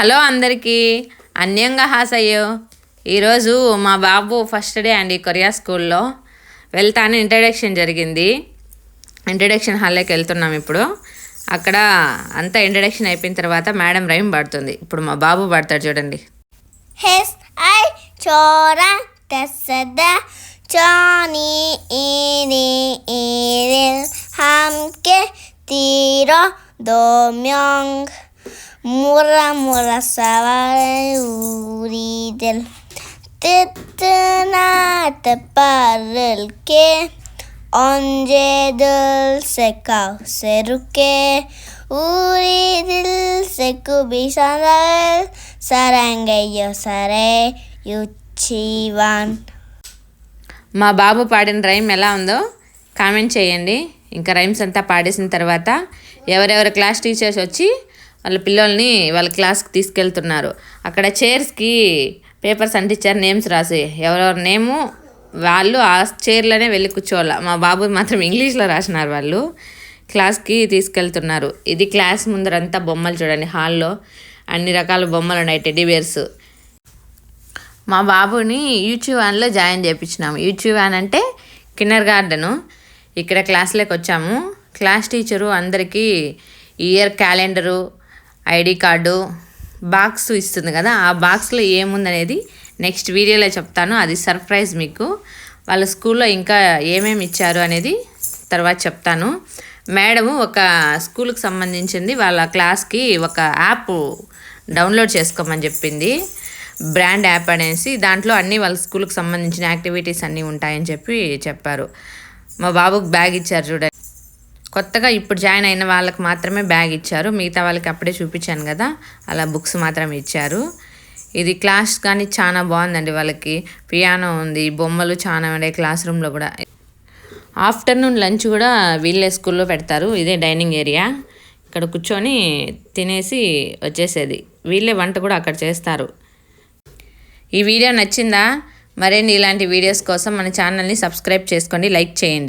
Hello అందరికీ. అన్యంగా హాసయ్యో ఈరోజు మా బాబు ఫస్ట్ డే అండి కొరియా స్కూల్లో. వెళ్తాను ఇంట్రడక్షన్ జరిగింది. ఇంట్రడక్షన్ హాల్లోకి వెళ్తున్నాం ఇప్పుడు. అక్కడ అంతా ఇంట్రడక్షన్ అయిపోయిన తర్వాత మేడం రైమ్ పడుతుంది. ఇప్పుడు మా బాబు పడతాడు చూడండి. హంకే దోమ్యాంగ్. Mora, mora, Murra murra savare uridel. Tittenate parılke. Once dulce kavseruke. Uridil sekubisanel. Sarangeyo sare yuchivan. మా బాబు పాడిన రైమ్ ఎలా ఉందో కామెంట్ చేయండి ఇంకా రైమ్స్ అంతా పాడేసిన తర్వాత ఎవరెవరు క్లాస్ టీచర్స్ వచ్చి వాళ్ళ పిల్లల్ని వాళ్ళ క్లాస్కి తీసుకెళ్తున్నారు. అక్కడ చైర్స్కి పేపర్స్ అంటించారు నేమ్స్ రాసి ఎవరెవరి నేము వాళ్ళు ఆ చైర్లోనే వెళ్ళి కూర్చోవాలి? మా బాబు మాత్రం ఇంగ్లీష్లో రాసినారు వాళ్ళు. క్లాస్కి తీసుకెళ్తున్నారు. ఇది క్లాస్ ముందరంతా బొమ్మలు చూడండి హాల్లో అన్ని రకాల బొమ్మలు ఉన్నాయి టెడీబేర్స్ మా బాబుని యూట్యూబ్ వ్యాన్లో జాయిన్ చేయించినాము యూట్యూబ్ వ్యాన్ అంటే కిన్నర్ గార్డెను. ఇక్కడ క్లాస్లోకి వచ్చాము. క్లాస్ టీచరు అందరికీ year calendar ID card box ఇస్తుంది కదా ఆ బాక్స్లో ఏముందనేది నెక్స్ట్ వీడియోలో చెప్తాను. అది సర్ప్రైజ్ మీకు. వాళ్ళ స్కూల్లో ఇంకా ఏమేమి ఇచ్చారు అనేది తర్వాత చెప్తాను. మేడము ఒక స్కూల్కి సంబంధించింది వాళ్ళ క్లాస్కి ఒక యాప్ డౌన్లోడ్ చేసుకోమని చెప్పింది. బ్రాండ్ యాప్ అనేసి దాంట్లో అన్ని వాళ్ళ స్కూల్కి సంబంధించిన యాక్టివిటీస్ అన్నీ ఉంటాయని చెప్పి చెప్పారు. మా బాబుకి బ్యాగ్ ఇచ్చారు చూడండి. కొత్తగా ఇప్పుడు జాయిన్ అయిన వాళ్ళకి మాత్రమే బ్యాగ్ ఇచ్చారు. మిగతా వాళ్ళకి అప్పుడే చూపించాను కదా. అలా బుక్స్ మాత్రం ఇచ్చారు. ఇది క్లాస్ కానీ చాలా బాగుందండి వాళ్ళకి. పియానో ఉంది బొమ్మలు చాలా ఉన్నాయి క్లాస్ రూమ్లో కూడా. ఆఫ్టర్నూన్ లంచ్ కూడా వీళ్ళే స్కూల్లో పెడతారు. ఇదే డైనింగ్ ఏరియా. ఇక్కడ కూర్చొని తినేసి వచ్చేసేది. వీళ్ళే వంట కూడా అక్కడ చేస్తారు. ఈ వీడియో నచ్చిందా? మరిన్ని ఇలాంటి వీడియోస్ కోసం మన ఛానల్ని సబ్స్క్రైబ్ చేసుకోండి లైక్ చేయండి.